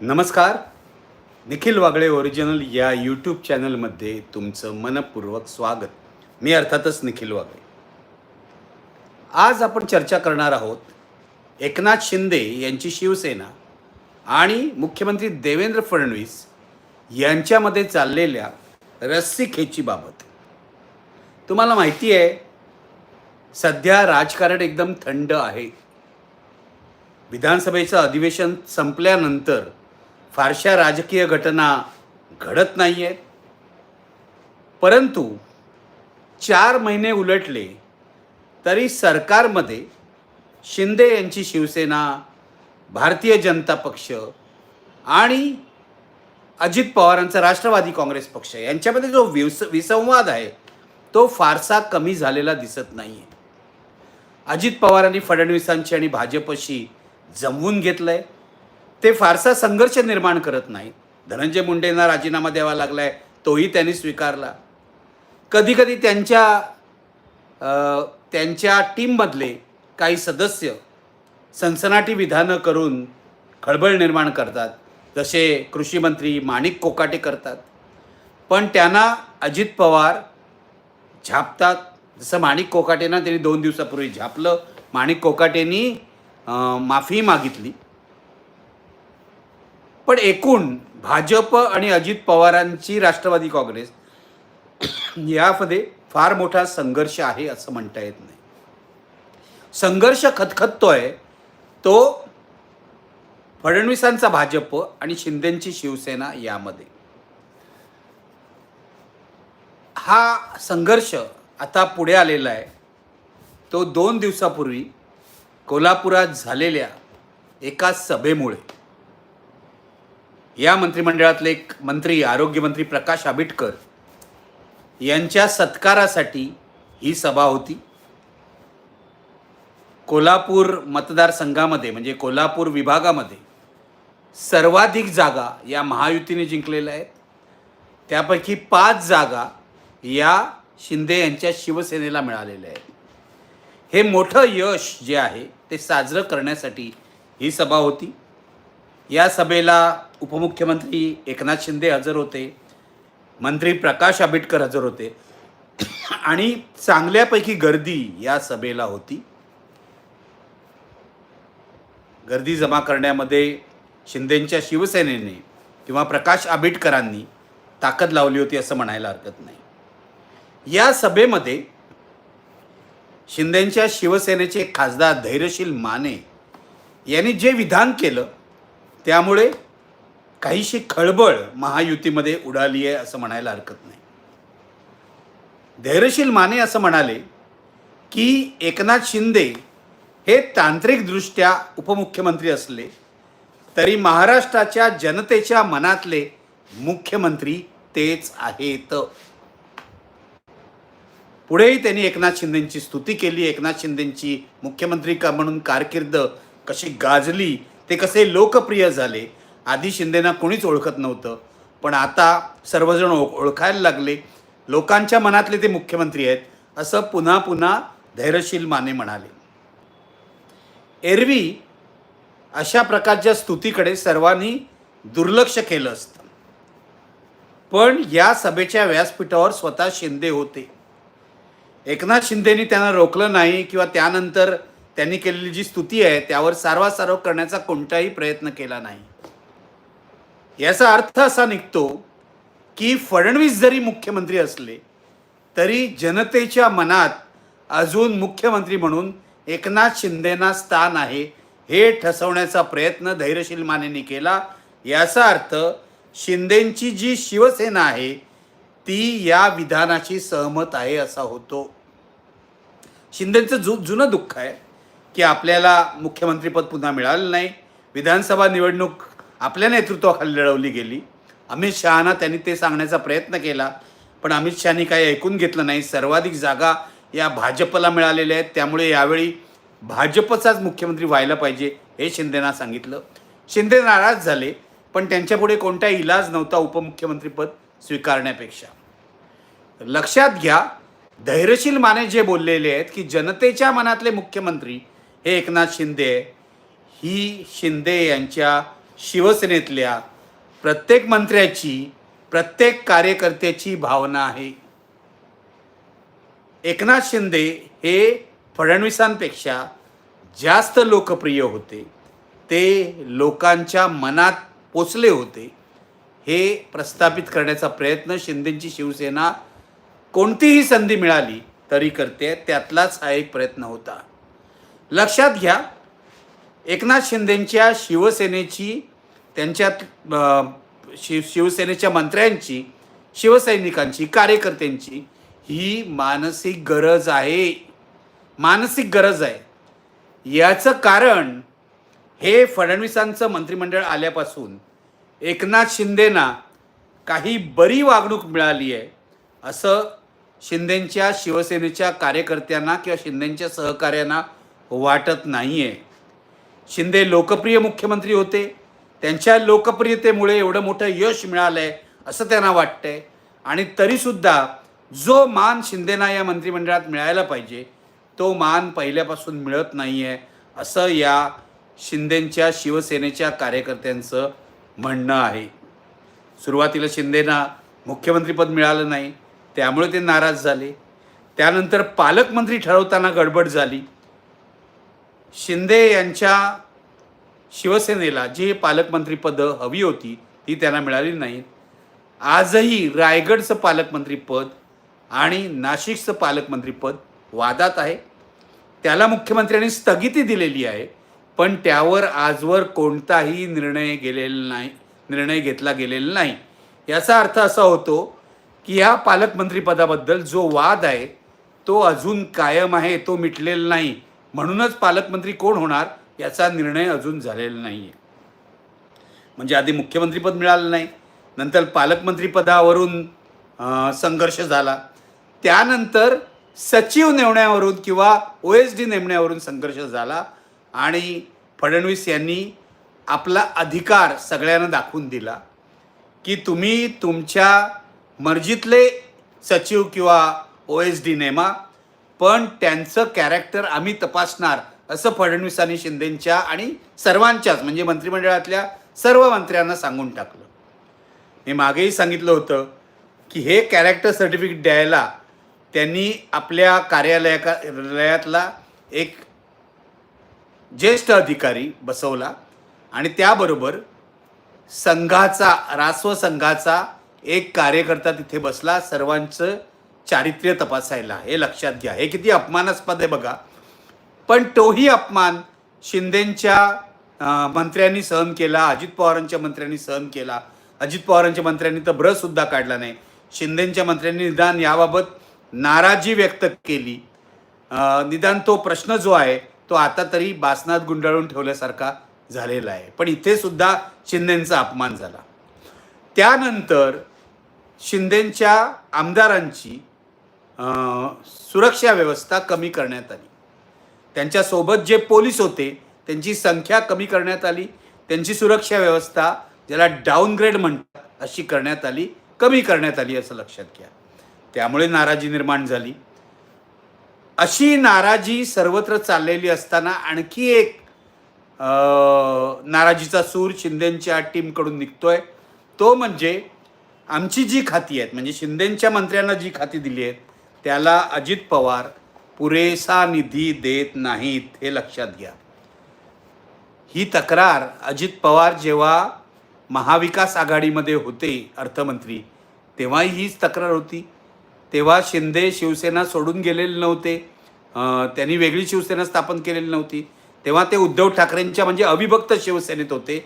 नमस्कार. निखिल वागळे ओरिजिनल या यूट्यूब चॅनलमध्ये तुमचं मनपूर्वक स्वागत. मी अर्थातच निखिल वागळे. आज आपण चर्चा करणार आहोत एकनाथ शिंदे यांची शिवसेना आणि मुख्यमंत्री देवेंद्र फडणवीस यांच्यामध्ये चाललेल्या रस्सीखेचीबाबत तुम्हाला माहिती आहे सध्या राजकारण एकदम थंड आहे. विधानसभेचं अधिवेशन संपल्यानंतर फारशा राजकीय घटना घडत नाही आहेत परंतु चार महिने उलटले तरी सरकारमध्ये शिंदे यांची शिवसेना भारतीय जनता पक्ष आणि अजित पवारांचा राष्ट्रवादी काँग्रेस पक्ष यांच्यामध्ये जो विस विसंवाद आहे तो फारसा कमी झालेला दिसत नाही आहे अजित पवारांनी फडणवीसांची आणि भाजपशी जमवून घेतलं आहे ते फारसा संघर्ष निर्माण करत नाही. धनंजय मुंडेंना राजीनामा द्यावा लागलाय तोही त्यांनी स्वीकारला. कधीकधी त्यांच्या त्यांच्या टीममधले काही सदस्य सनसनाटी विधानं करून खळबळ निर्माण करतात. जसे कृषी मंत्री माणिक कोकाटे करतात. पण त्यांना अजित पवार झापतात. जसं माणिक कोकाटेंना त्यांनी दोन दिवसापूर्वी झापलं. माणिक कोकाटेंनी माफी मागितली. पण एकूण भाजप आणि अजित पवारांची राष्ट्रवादी काँग्रेस यामध्ये फार मोठा संघर्ष आहे असं म्हणता येत नाही. संघर्ष खतखततोय तो फडणवीसांचा भाजप आणि शिंदेची शिवसेना यामध्ये. हा संघर्ष आता पुढे आलेला आहे. तो दोन दिवसापूर्वी कोल्हापुरात झालेल्या एका सभेमुळे या मंत्रिमंडळातले एक मंत्री आरोग्यमंत्री प्रकाश आंबेडकर यांच्या सत्कारासाठी ही सभा होती. कोल्हापूर मतदारसंघामध्ये म्हणजे कोल्हापूर विभागामध्ये सर्वाधिक जागा या महायुतीने जिंकलेल्या आहेत. त्यापैकी पाच जागा या शिंदे यांच्या शिवसेनेला मिळालेल्या आहेत. हे मोठं यश जे आहे ते साजरं करण्यासाठी ही सभा होती. या सभेला उपमुख्यमंत्री एकनाथ शिंदे हजर होते. मंत्री प्रकाश आंबेडकर हजर होते. आणि चांगल्यापैकी गर्दी या सभेला होती. गर्दी जमा करण्यामध्ये शिंदेंच्या शिवसेनेने किंवा प्रकाश आंबेडकरांनी ताकद लावली होती असं म्हणायला हरकत नाही. या सभेमध्ये शिंदेंच्या शिवसेनेचे खासदार धैर्यशील माने यांनी जे विधान केलं त्यामुळे काहीशी खळबळ महायुतीमध्ये उडाली आहे असं म्हणायला हरकत नाही. धैर्यशील माने असं म्हणाले की एकनाथ शिंदे हे तांत्रिकदृष्ट्या उपमुख्यमंत्री असले तरी महाराष्ट्राच्या जनतेच्या मनातले मुख्यमंत्री तेच आहेत. पुढेही त्यांनी एकनाथ शिंदेंची स्तुती केली एकनाथ शिंदेंची मुख्यमंत्री का म्हणून कारकीर्द कशी गाजली ते कसे लोकप्रिय झाले आधी शिंदेना कोणीच ओळखत नव्हतं पण आता सर्वजण ओ ओळखायला लागले. लोकांच्या मनातले ते मुख्यमंत्री आहेत असं पुन्हा पुन्हा धैर्यशील माने म्हणाले. एरवी अशा प्रकारच्या स्तुतीकडे सर्वांनी दुर्लक्ष केलं असतं. पण या सभेच्या व्यासपीठावर स्वतः शिंदे होते. एकनाथ शिंदेनी त्यांना रोखलं नाही किंवा त्यानंतर त्यांनी केलेली जी स्तुती आहे त्यावर सारवासारव करण्याचा कोणताही प्रयत्न केला नाही. याचा अर्थ असा निघतो की फडणवीस जरी मुख्यमंत्री असले तरी जनतेच्या मनात अजून मुख्यमंत्री म्हणून एकनाथ शिंदेना स्थान आहे हे ठसवण्याचा प्रयत्न धैर्यशील मानेने केला. याचा अर्थ शिंदेंची जी शिवसेना आहे ती या विधानाशी सहमत आहे असा होतो. शिंदेचं जु जुनं दुःख आहे. की आपल्याला मुख्यमंत्रीपद पुन्हा मिळालं नाही. विधानसभा निवडणूक आपल्या नेतृत्वाखाली लढवली गेली. अमित शहाना त्यांनी ते सांगण्याचा प्रयत्न केला पण अमित शहानी काही ऐकून घेतलं नाही. सर्वाधिक जागा या भाजपला मिळालेल्या आहेत. त्यामुळे यावेळी भाजपचाच मुख्यमंत्री व्हायला पाहिजे हे शिंदेना सांगितलं. शिंदे नाराज झाले पण त्यांच्यापुढे कोणता इलाज नव्हता उपमुख्यमंत्रीपद स्वीकारण्यापेक्षा. लक्षात घ्या धैर्यशील माने जे बोललेले आहेत की जनतेच्या मनातले मुख्यमंत्री हे एकनाथ शिंदे ही शिंदे यांच्या शिवसेनेतल्या प्रत्येक मंत्र्याची प्रत्येक कार्यकर्त्याची भावना आहे. एकनाथ शिंदे हे फडणवीसांपेक्षा जास्त लोकप्रिय होते. ते लोकांच्या मनात पोचले होते. हे प्रस्थापित करण्याचा प्रयत्न शिंदेची शिवसेना कोणतीही संधी मिळाली तरी करते त्यातलाच हा एक प्रयत्न होता. लक्षात घ्या एकनाथ शिंदेंच्या शिवसेनेची त्यांच्यात शिव शिवसेनेच्या मंत्र्यांची शिवसैनिकांची कार्यकर्त्यांची ही मानसिक गरज आहे. मानसिक गरज आहे. याचं कारण हे फडणवीसांचं मंत्रिमंडळ आल्यापासून एकनाथ शिंदेना काही बरी वागणूक मिळाली आहे असं शिंदेंच्या शिवसेनेच्या कार्यकर्त्यांना किंवा शिंदेंच्या सहकार्यांना वाटत नाही आहे शिंदे लोकप्रिय मुख्यमंत्री होते. त्यांच्या लोकप्रियतेमुळे एवढं मोठं यश मिळालं आहे असं त्यांना वाटतंय. आणि तरीसुद्धा जो मान शिंदेना या मंत्रिमंडळात मिळायला पाहिजे तो मान पहिल्यापासून मिळत नाही आहे असं या शिंदेंच्या शिवसेनेच्या कार्यकर्त्यांचं म्हणणं आहे. सुरुवातीला शिंदेना मुख्यमंत्रीपद मिळालं नाही त्यामुळे ते नाराज झाले. त्यानंतर पालकमंत्री ठरवताना गडबड झाली. शिंदे यांच्या शिवसेनेला जी पालकमंत्रीपदं हवी होती ती त्यांना मिळाली नाहीत. आजही रायगडचं पालकमंत्रीपद आणि नाशिकचं पालकमंत्रीपद वादात आहे. त्याला मुख्यमंत्र्यांनी स्थगिती दिलेली आहे पण त्यावर आजवर कोणताही निर्णय गेलेला नाही निर्णय घेतला गेलेला नाही. याचा अर्थ असा होतो की ह्या पालकमंत्रीपदाबद्दल जो वाद आहे तो अजून कायम आहे तो मिटलेला नाही. म्हणूनच पालकमंत्री कोण होणार याचा निर्णय अजून झालेला नाही आहे म्हणजे आधी मुख्यमंत्रीपद मिळालं नाही नंतर पालकमंत्रीपदावरून संघर्ष झाला. त्यानंतर सचिव नेमण्यावरून किंवा ओ एस डी नेमण्यावरून संघर्ष झाला आणि फडणवीस यांनी आपला अधिकार सगळ्यांना दाखवून दिला की तुम्ही तुमच्या मर्जीतले सचिव किंवा ओ एस डी नेमा पण त्यांचं कॅरेक्टर आम्ही तपासणार असं फडणवीसांनी शिंदेंच्या आणि सर्वांच्याच म्हणजे मंत्रिमंडळातल्या सर्व मंत्र्यांना सांगून टाकलं. मी मागेही सांगितलं होतं की हे कॅरेक्टर सर्टिफिकेट द्यायला त्यांनी आपल्या कार्यालयातला एक ज्येष्ठ अधिकारी बसवला आणि त्याबरोबर संघाचा रास्व संघाचा एक कार्यकर्ता तिथे बसला सर्वांचं चारित्र्य तपासायला हे लक्षात घ्या. हे किती अपमानास्पद आहे बघा. पण तोही अपमान शिंदेंच्या मंत्र्यांनी सहन केला अजित पवारांच्या मंत्र्यांनी सहन केला. अजित पवारांच्या मंत्र्यांनी तर ब्रसुद्धा काढला नाही. शिंदेंच्या मंत्र्यांनी निदान याबाबत नाराजी व्यक्त केली. निदान तो प्रश्न जो आहे तो आता तरी बासनात गुंडाळून ठेवल्यासारखा झालेला आहे. पण इथे सुद्धा शिंदेंचा अपमान झाला. त्यानंतर शिंदेंच्या आमदारांची सुरक्षा व्यवस्था कमी करण्यात आली. त्यांच्यासोबत जे पोलीस होते त्यांची संख्या कमी करण्यात आली. त्यांची सुरक्षा व्यवस्था ज्याला डाऊनग्रेड म्हणतात अशी करण्यात आली कमी करण्यात आली असं लक्षात घ्या. त्यामुळे नाराजी निर्माण झाली. अशी नाराजी सर्वत्र चाललेली असताना आणखी एक नाराजीचा सूर शिंदेंच्या टीमकडून निघतोय. तो म्हणजे आमची जी खाती आहेत म्हणजे शिंदेंच्या मंत्र्यांना जी खाती दिली आहेत त्याला अजित पवार पुरेसा निधी देत नाहीत हे लक्षात घ्या. ही तक्रार अजित पवार जेव्हा महाविकास आघाडीमध्ये होते अर्थमंत्री तेव्हाही हीच तक्रार होती. तेव्हा शिंदे शिवसेना सोडून गेलेले नव्हते. त्यांनी वेगळी शिवसेना स्थापन केलेली नव्हती. तेव्हा ते उद्धव ठाकरेंच्या म्हणजे अविभक्त शिवसेनेत होते.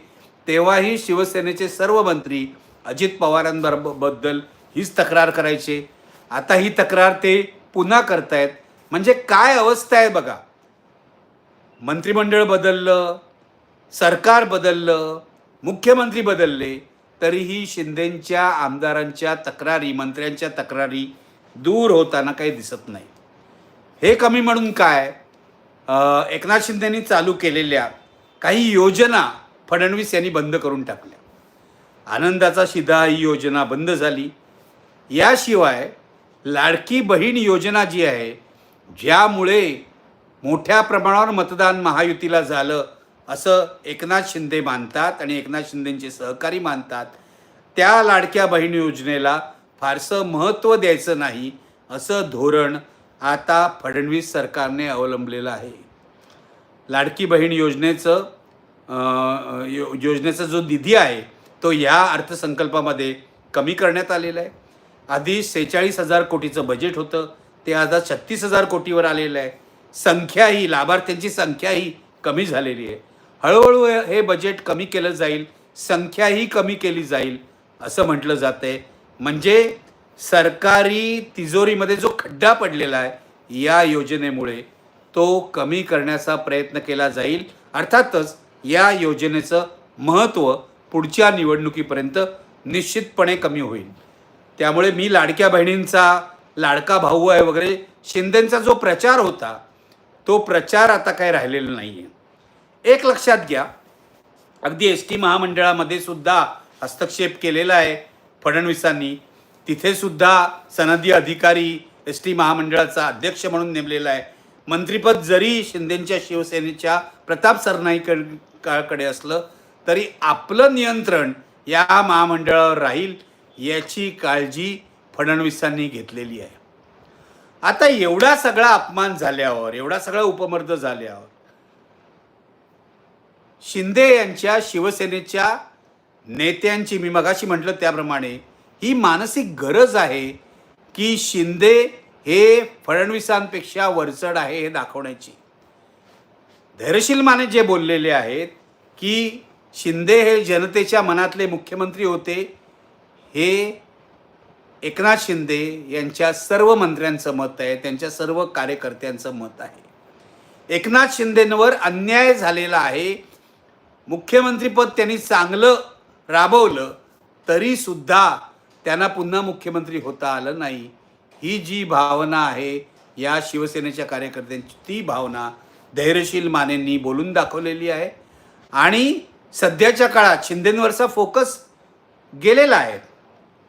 तेव्हाही शिवसेनेचे सर्व मंत्री अजित पवारांबद्दल हीच तक्रार करायचे. आता ही तक्रार ते पुन्हा करतायत. म्हणजे काय अवस्था आहे बघा? मंत्रिमंडळ बदललं सरकार बदललं मुख्यमंत्री बदलले तरीही शिंदेंच्या आमदारांच्या तक्रारी मंत्र्यांच्या तक्रारी दूर होताना काही दिसत नाही. हे कमी म्हणून काय? एकनाथ शिंदेंनी चालू केलेल्या काही योजना फडणवीस यांनी बंद करून टाकल्या. आनंदाचा शिधा ही योजना बंद झाली. याशिवाय लाडकी बहीण योजना जी आहे ज्यामुळे मोठ्या प्रमाणावर मतदान महायुतीला झालं असं एकनाथ शिंदे मानतात आणि एकनाथ शिंदेंचे सहकारी मानतात त्या लाडक्या बहीण योजनेला फारसं महत्त्व द्यायचं नाही असं धोरण आता फडणवीस सरकारने अवलंबलेलं आहे. लाडकी बहीण योजनेचं यो योजनेचा जो निधी आहे तो या अर्थसंकल्पामध्ये कमी करण्यात आलेला आहे. आधी सेहेचाळीस हजार कोटीचं बजेट होतं. ते आता छत्तीस हजार कोटीवर आलेलं आहे. संख्याही लाभार्थ्यांची संख्याही कमी झालेली आहे. हळूहळू हे- हे बजेट कमी केलं जाईल. संख्याही कमी केली जाईल असं म्हटलं जातं आहे म्हणजे सरकारी तिजोरीमध्ये जो खड्डा पडलेला आहे या योजनेमुळे तो कमी करण्याचा प्रयत्न केला जाईल. अर्थातच या योजनेचं महत्त्व पुढच्या निवडणुकीपर्यंत निश्चितपणे कमी होईल. त्यामुळे मी लाडक्या बहिणींचा लाडका भाऊ आहे वगैरे शिंदेंचा जो प्रचार होता तो प्रचार आता काय राहिलेला नाही आहे एक लक्षात घ्या अगदी एस टी महामंडळामध्ये सुद्धा हस्तक्षेप केलेला आहे फडणवीसांनी. तिथे सुद्धा सनदी अधिकारी एस टी महामंडळाचा अध्यक्ष म्हणून नेमलेला आहे. मंत्रिपद जरी शिंदेच्या शिवसेनेच्या प्रताप सरनाईकडे असलं तरी आपलं नियंत्रण या महामंडळावर राहील. याची काळजी फडणवीसांनी घेतलेली आहे. आता एवढा सगळा अपमान झाल्यावर एवढा सगळा उपमर्द झाल्यावर शिंदे यांच्या शिवसेनेच्या नेत्यांची मी मगाशी म्हटलं त्याप्रमाणे ही मानसिक गरज आहे की शिंदे हे फडणवीसांपेक्षा वरचढ आहे हे दाखवण्याची. धैर्यशील माने जे बोललेले आहेत की शिंदे हे जनतेच्या मनातले मुख्यमंत्री होते हे एकनाथ शिंदे यांच्या सर्व मंत्र्यांचं मत आहे त्यांच्या सर्व कार्यकर्त्यांचं मत आहे. एकनाथ शिंदेंवर अन्याय झालेला आहे. मुख्यमंत्रीपद त्यांनी चांगलं राबवलं तरीसुद्धा त्यांना पुन्हा मुख्यमंत्री होता आलं नाही. ही जी भावना आहे या शिवसेनेच्या कार्यकर्त्यांची ती भावना धैर्यशील मानेंनी बोलून दाखवलेली आहे. आणि सध्याच्या काळात शिंदेंवरचा फोकस गेलेला आहे.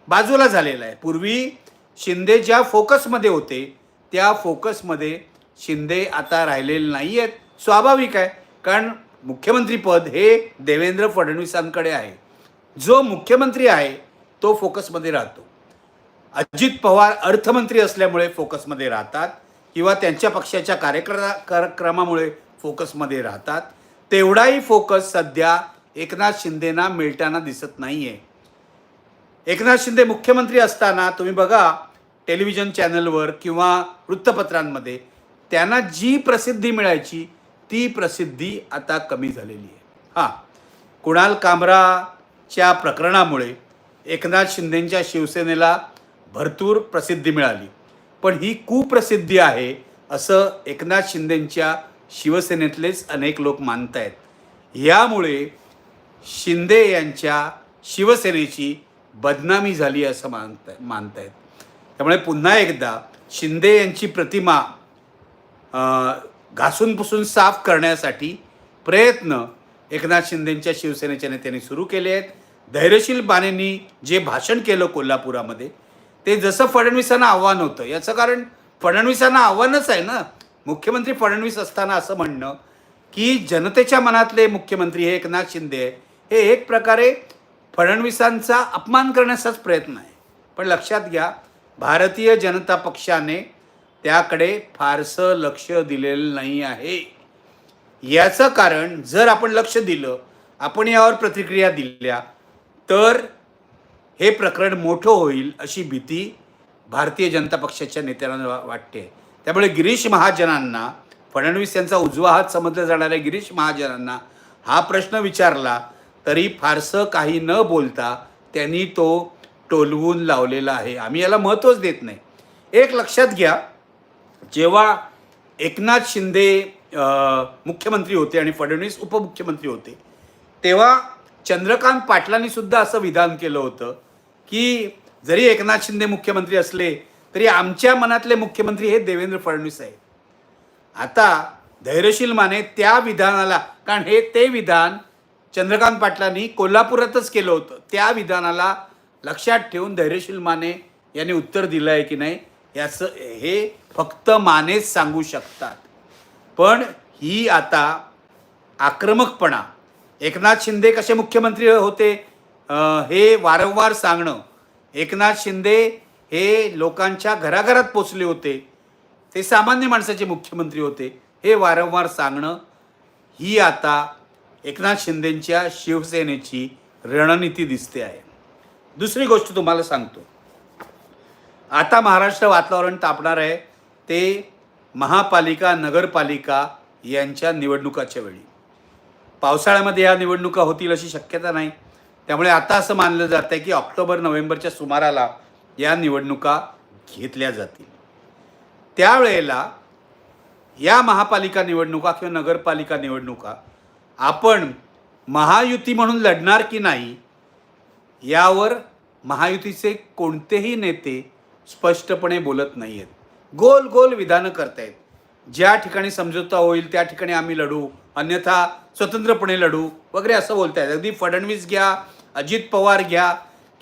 बाजूला झालेला आहे. पूर्वी शिंदे ज्या फोकसमध्ये होते त्या फोकसमध्ये शिंदे आता राहिलेले नाही आहेत स्वाभाविक आहे. कारण मुख्यमंत्रीपद हे देवेंद्र फडणवीसांकडे आहे. जो मुख्यमंत्री आहे तो फोकसमध्ये राहतो. अजित पवार अर्थमंत्री असल्यामुळे फोकसमध्ये राहतात किंवा त्यांच्या पक्षाच्या कार्यक्रमा कार्यक्रमामुळे फोकसमध्ये राहतात. तेवढाही फोकस सध्या एकनाथ शिंदेना मिळताना दिसत नाही आहे एकनाथ शिंदे मुख्यमंत्री असताना तुम्ही बघा टेलिव्हिजन चॅनलवर किंवा वृत्तपत्रांमध्ये त्यांना जी प्रसिद्धी मिळायची ती प्रसिद्धी आता कमी झालेली आहे. हां कुणाल कामराच्या प्रकरणामुळे एकनाथ शिंदेंच्या शिवसेनेला भरपूर प्रसिद्धी मिळाली. पण ही कुप्रसिद्धी आहे असं एकनाथ शिंदेंच्या शिवसेनेतलेच अनेक लोक मानत आहेत यामुळे शिंदे यांच्या शिवसेनेची बदनामी झाली असं मानत मानतायत. त्यामुळे पुन्हा एकदा शिंदे यांची प्रतिमा घासून पुसून साफ करण्यासाठी प्रयत्न एकनाथ शिंदेंच्या शिवसेनेच्या नेत्यांनी सुरू केले आहेत. धैर्यशील बानेंनी जे भाषण केलं कोल्हापुरामध्ये ते जसं फडणवीसांना आव्हान होतं याचं कारण फडणवीसांना आव्हानच आहे ना. मुख्यमंत्री फडणवीस असताना असं म्हणणं की जनतेच्या मनातले मुख्यमंत्री हे एकनाथ शिंदे आहे. हे एक प्रकारे फडणवीसांचा अपमान करण्याचाच प्रयत्न आहे. पण लक्षात घ्या भारतीय जनता पक्षाने त्याकडे फारसं लक्ष दिलेलं नाही आहे. याचं कारण जर आपण लक्ष दिलं आपण यावर प्रतिक्रिया दिल्या तर हे प्रकरण मोठं होईल अशी भीती भारतीय जनता पक्षाच्या नेत्यांना वाटते. त्यामुळे गिरीश महाजनांना फडणवीस यांचा उजवा हात समजल्या जाणाऱ्या गिरीश महाजनांना हा प्रश्न विचारला तरी फारसं काही न बोलता त्यांनी तो टोलवून लावलेला आहे. आम्ही याला महत्त्वच देत नाही. एक लक्षात घ्या जेव्हा एकनाथ शिंदे मुख्यमंत्री होते आणि फडणवीस उपमुख्यमंत्री होते तेव्हा चंद्रकांत पाटलांनी सुद्धा असं विधान केलं होतं की जरी एकनाथ शिंदे मुख्यमंत्री असले तरी आमच्या मनातले मुख्यमंत्री हे देवेंद्र फडणवीस आहेत. आता धैर्यशील माने त्या विधानाला कारण हे ते विधान चंद्रकांत पाटलांनी कोल्हापुरातच केलं होतं. त्या विधानाला लक्षात ठेवून धैर्यशील माने यांनी उत्तर दिलं आहे की नाही याचं हे फक्त मानेच सांगू शकतात. पण ही आता आक्रमकपणा. एकनाथ शिंदे कसे मुख्यमंत्री होते हे वारंवार सांगणं. एकनाथ शिंदे हे लोकांच्या घराघरात पोचले होते. ते सामान्य माणसाचे मुख्यमंत्री होते हे वारंवार सांगणं ही आता एकनाथ शिंदेंच्या शिवसेनेची रणनीती दिसते आहे. दुसरी गोष्ट तुम्हाला सांगतो. आता महाराष्ट्र वातावरण तापणार आहे. ते महापालिका नगरपालिका यांच्या निवडणुकाच्या वेळी. पावसाळ्यामध्ये या निवडणुका होतील अशी शक्यता नाही. त्यामुळे आता असं मानलं जात आहे की ऑक्टोबर नोव्हेंबरच्या सुमाराला या निवडणुका घेतल्या जातील. त्यावेळेला या महापालिका निवडणुका किंवा नगरपालिका निवडणुका आपण महायुती म्हणून लढणार की नाही यावर महायुतीचे कोणतेही नेते स्पष्टपणे बोलत नाही आहेत गोल गोल विधानं करतायत. ज्या ठिकाणी समझोता होईल त्या ठिकाणी आम्ही लढू. अन्यथा स्वतंत्रपणे लढू. वगैरे असं बोलतायत. अगदी फडणवीस घ्या अजित पवार घ्या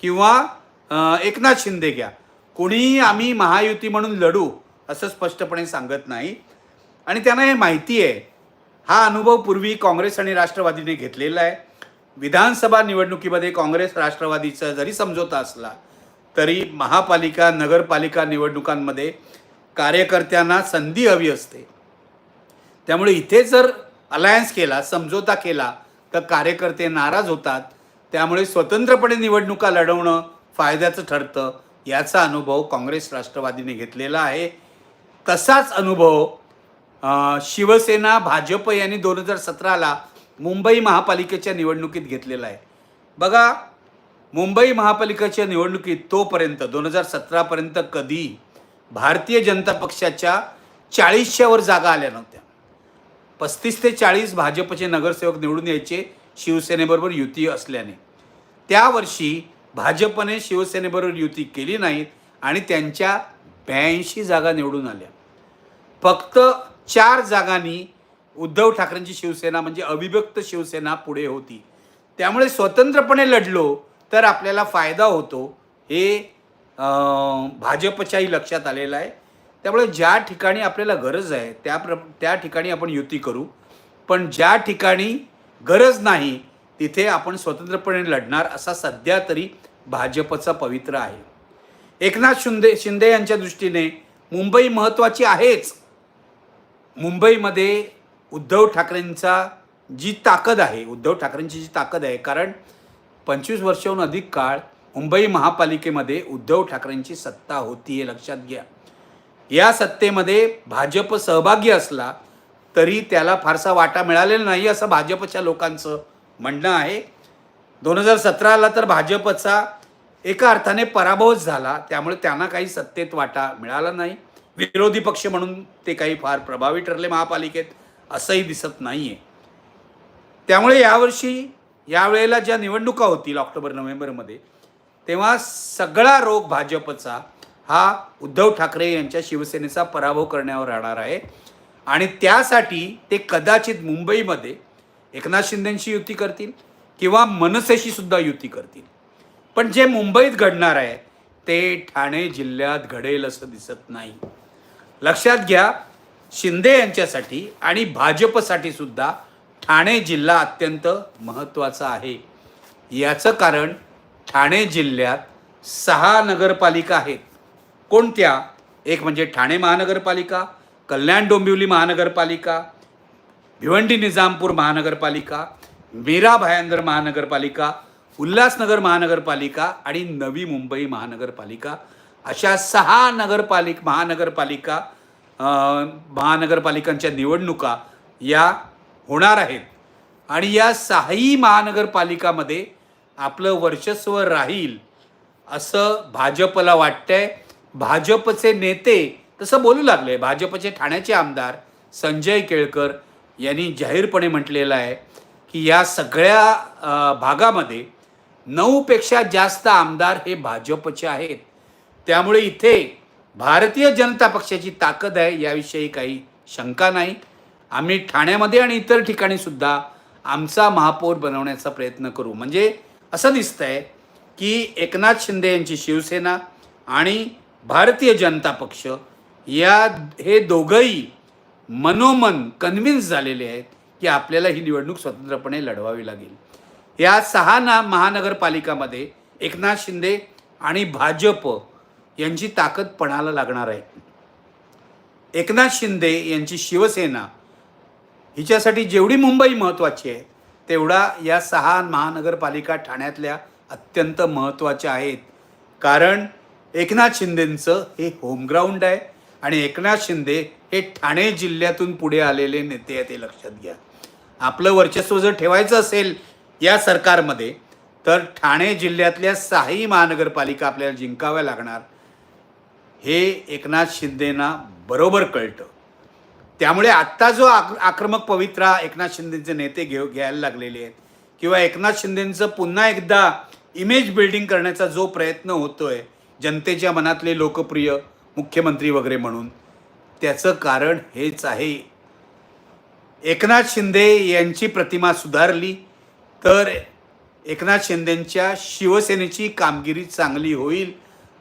किंवा एकनाथ शिंदे घ्या. कोणीही आम्ही महायुती म्हणून लढू असं स्पष्टपणे सांगत नाही. आणि त्यांना हे माहिती आहे हा अनुभव पूर्वी काँग्रेस आणि राष्ट्रवादीने घेतलेला आहे. विधानसभा निवडणुकीमध्ये काँग्रेस राष्ट्रवादीचा जरी समझोता असला तरी महापालिका नगरपालिका निवडणुकांमध्ये कार्यकर्त्यांना संधी हवी असते. त्यामुळे इथे जर अलायन्स केला समझोता केला तर कार्यकर्ते नाराज होतात. त्यामुळे स्वतंत्रपणे निवडणुका लढवणं फायद्याचं ठरतं याचा अनुभव काँग्रेस राष्ट्रवादीने घेतलेला आहे. तसाच अनुभव शिवसेना भाजप यांनी दोन हजार सतराला मुंबई महापालिकेच्या निवडणुकीत घेतलेला आहे. बघा मुंबई महापालिकेच्या निवडणुकीत तोपर्यंत दोन हजार सतरापर्यंत कधी भारतीय जनता पक्षाच्या चाळीसच्यावर जागा आल्या नव्हत्या. पस्तीस ते चाळीस भाजपचे नगरसेवक निवडून यायचे शिवसेनेबरोबर युती असल्याने. त्यावर्षी भाजपने शिवसेनेबरोबर युती केली नाहीत आणि त्यांच्या ब्याऐंशी जागा निवडून आल्या. फक्त चार जागांनी उद्धव ठाकरेंची शिवसेना म्हणजे अविभक्त शिवसेना पुढे होती. त्यामुळे स्वतंत्रपणे लढलो तर आपल्याला फायदा होतो हे भाजपच्याही लक्षात आलेलं आहे. त्यामुळे ज्या ठिकाणी आपल्याला गरज आहे त्या प्र त्या ठिकाणी आपण युती करू. पण ज्या ठिकाणी गरज नाही तिथे आपण स्वतंत्रपणे लढणार असा सध्या तरी भाजपचा पवित्र आहे. एकनाथ शिंदे शिंदे यांच्या दृष्टीने मुंबई महत्त्वाची आहेच. मुंबईमध्ये उद्धव ठाकरेंचा जी ताकद आहे उद्धव ठाकरेंची जी ताकद आहे कारण पंचवीस वर्षाहून अधिक काळ मुंबई महापालिकेमध्ये उद्धव ठाकरेंची सत्ता होती हे लक्षात घ्या. या सत्तेमध्ये भाजप सहभागी असला तरी त्याला फारसा वाटा मिळालेला नाही असं भाजपच्या लोकांचं म्हणणं आहे. दोन हजार सतराला तर भाजपचा एका अर्थाने पराभवच झाला त्यामुळे त्यांना काही सत्तेत वाटा मिळाला नाही. विरोधी पक्ष म्हणून ते काही फार प्रभावी ठरले महापालिकेत असंही दिसत नाही आहे त्यामुळे यावर्षी यावेळेला ज्या निवडणुका होतील ऑक्टोबर नोव्हेंबरमध्ये तेव्हा सगळा रोग भाजपचा हा उद्धव ठाकरे यांच्या शिवसेनेचा पराभव करण्यावर राहणार आहे. आणि त्यासाठी ते कदाचित मुंबईमध्ये एकनाथ शिंदेशी युती करतील किंवा मनसेशी सुद्धा युती करतील. पण जे मुंबईत घडणार आहे ते ठाणे जिल्ह्यात घडेल असं दिसत नाही. लक्षात घ्या शिंदे यांच्यासाठी आणि भाजपसाठी सुद्धा ठाणे जिल्हा अत्यंत महत्त्वाचा आहे. याचं कारण ठाणे जिल्ह्यात सहा नगरपालिका आहेत. कोणत्या? एक म्हणजे ठाणे महानगरपालिका कल्याण डोंबिवली महानगरपालिका भिवंडी निजामपूर महानगरपालिका मीरा भायंदर महानगरपालिका उल्हासनगर महानगरपालिका आणि नवी मुंबई महानगरपालिका अशा सहा नगरपालिक महानगरपालिका महानगरपालिकांच्या निवडणुका या होणार आहेत. आणि या सहाही महानगरपालिकामध्ये आपलं वर्चस्व राहील असं भाजपला वाटतंय. भाजपचे नेते तसं बोलू लागले. भाजपचे ठाण्याचे आमदार संजय केळकर यांनी जाहीरपणे म्हटलेलं आहे की या सगळ्या भागामध्ये नऊपेक्षा जास्त आमदार हे भाजपचे आहेत. त्यामुळे इथे भारतीय जनता पक्षाची ताकद आहे याविषयी काही शंका नाही. आम्ही ठाण्यामध्ये आणि इतर ठिकाणी सुद्धा आमचा महापौर बनवण्याचा प्रयत्न करू. म्हणजे असं दिसतं आहे की एकनाथ शिंदे यांची शिवसेना आणि भारतीय जनता पक्ष या हे दोघंही मनोमन कन्व्हिन्स झालेले आहेत की आपल्याला ही निवडणूक स्वतंत्रपणे लढवावी लागेल. या सहा ना महानगरपालिकामध्ये एकनाथ शिंदे आणि भाजप यांची ताकद पणाला लागणार आहे. एकनाथ शिंदे यांची शिवसेना हिच्यासाठी जेवढी मुंबई महत्त्वाची आहे तेवढा या सहा महानगरपालिका ठाण्यातल्या अत्यंत महत्त्वाच्या आहेत. कारण एकनाथ शिंदेंचं हे होमग्राऊंड आहे आणि एकनाथ शिंदे हे ठाणे जिल्ह्यातून पुढे आलेले नेते आहेत हे लक्षात घ्या. आपलं वर्चस्व जर ठेवायचं असेल या सरकारमध्ये तर ठाणे जिल्ह्यातल्या सहाही महानगरपालिका आपल्याला जिंकाव्या लागणार. हे एकनाथ शिंदेना बरोबर कळतं. त्यामुळे आत्ता जो आक आक्रमक पवित्रा एकनाथ शिंदेचे नेते घेऊ घ्यायला लागलेले आहेत किंवा एकनाथ शिंदेंचं पुन्हा एकदा इमेज बिल्डिंग करण्याचा जो प्रयत्न होतोय जनतेच्या मनातले लोकप्रिय मुख्यमंत्री वगैरे म्हणून त्याचं कारण हेच आहे. एकनाथ शिंदे यांची प्रतिमा सुधारली तर एकनाथ शिंदेंच्या शिवसेनेची कामगिरी चांगली होईल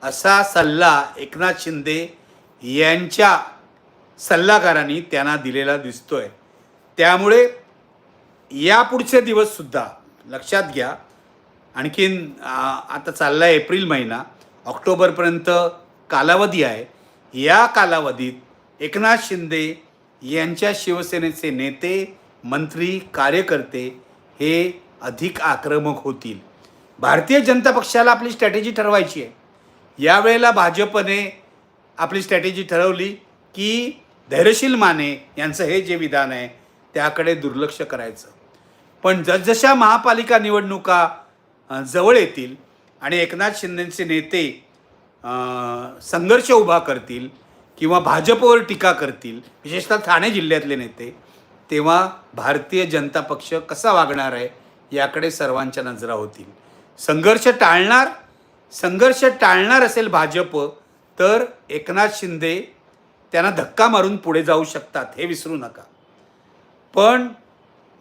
असा सल्ला एकनाथ शिंदे यांच्या सल्लागारांनी त्यांना दिलेला दिसतोय. त्यामुळे यापुढचे दिवससुद्धा लक्षात घ्या. आणखीन आता चालला आहे एप्रिल महिना. ऑक्टोबरपर्यंत कालावधी आहे. या कालावधीत एकनाथ शिंदे यांच्या शिवसेनेचे नेते मंत्री कार्यकर्ते हे अधिक आक्रमक होतील. भारतीय जनता पक्षाला आपली स्ट्रॅटेजी ठरवायची आहे. यावेळेला भाजपने आपली स्ट्रॅटेजी ठरवली की धैर्यशील माने यांचं हे जे विधान आहे त्याकडे दुर्लक्ष करायचं. पण जसजशा महापालिका निवडणुका जवळ येतील आणि एकनाथ शिंदेचे नेते संघर्ष उभा करतील किंवा भाजपवर टीका करतील विशेषतः ठाणे जिल्ह्यातले नेते तेव्हा भारतीय जनता पक्ष कसा वागणार आहे याकडे सर्वांच्या नजरा होतील. संघर्ष टाळणार संघर्ष टाळणार असेल भाजप तर एकनाथ शिंदे त्यांना धक्का मारून पुढे जाऊ शकतात हे विसरू नका. पण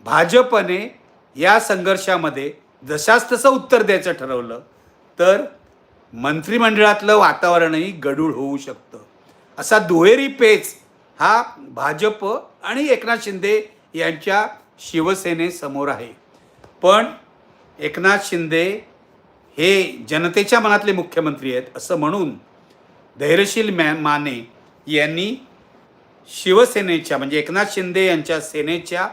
भाजपने या संघर्षामध्ये जशास तसं उत्तर द्यायचं ठरवलं तर मंत्रिमंडळातलं वातावरणही गडूळ होऊ शकतं. असा दुहेरी पेच हा भाजप आणि एकनाथ शिंदे यांच्या शिवसेनेसमोर आहे. पण एकनाथ शिंदे हे जनतेच्या मनातले मुख्यमंत्री आहेत असं म्हणून धैर्यशील मॅ माने यांनी शिवसेनेच्या म्हणजे एकनाथ शिंदे यांच्या सेनेच्या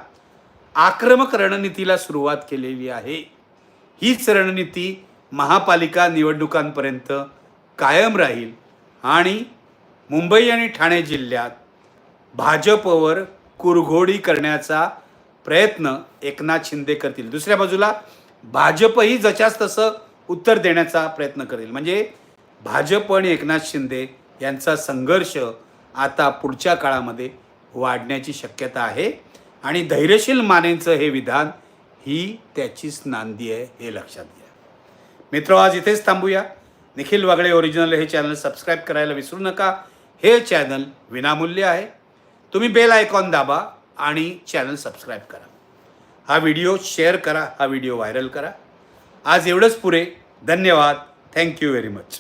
आक्रमक रणनीतीला सुरुवात केलेली आहे. हीच रणनीती महापालिका निवडणुकांपर्यंत कायम राहील. आणि मुंबई आणि ठाणे जिल्ह्यात भाजपवर कुरघोडी करण्याचा प्रयत्न एकनाथ शिंदे करतील. दुसऱ्या बाजूला भाजपही जशास तसं उत्तर देण्याचा प्रयत्न करेल. म्हणजे भाजप आणि एकनाथ शिंदे यांचा संघर्ष आता पुढच्या काळामध्ये वाढण्याची शक्यता आहे. आणि धैर्यशील मानेंचं हे विधान ही त्याचीच नांदी आहे हे लक्षात घ्या. मित्र आज इथेच थांबूया. निखिल वागळे ओरिजिनल हे चॅनल सबस्क्राईब करायला विसरू नका. हे चॅनल विनामूल्य आहे. तुम्ही बेल आयकॉन दाबा आणि चॅनल सबस्क्राईब करा. हा व्हिडिओ शेअर करा हा व्हिडिओ व्हायरल करा. आज एवढंच पुरे. धन्यवाद. Thank you very much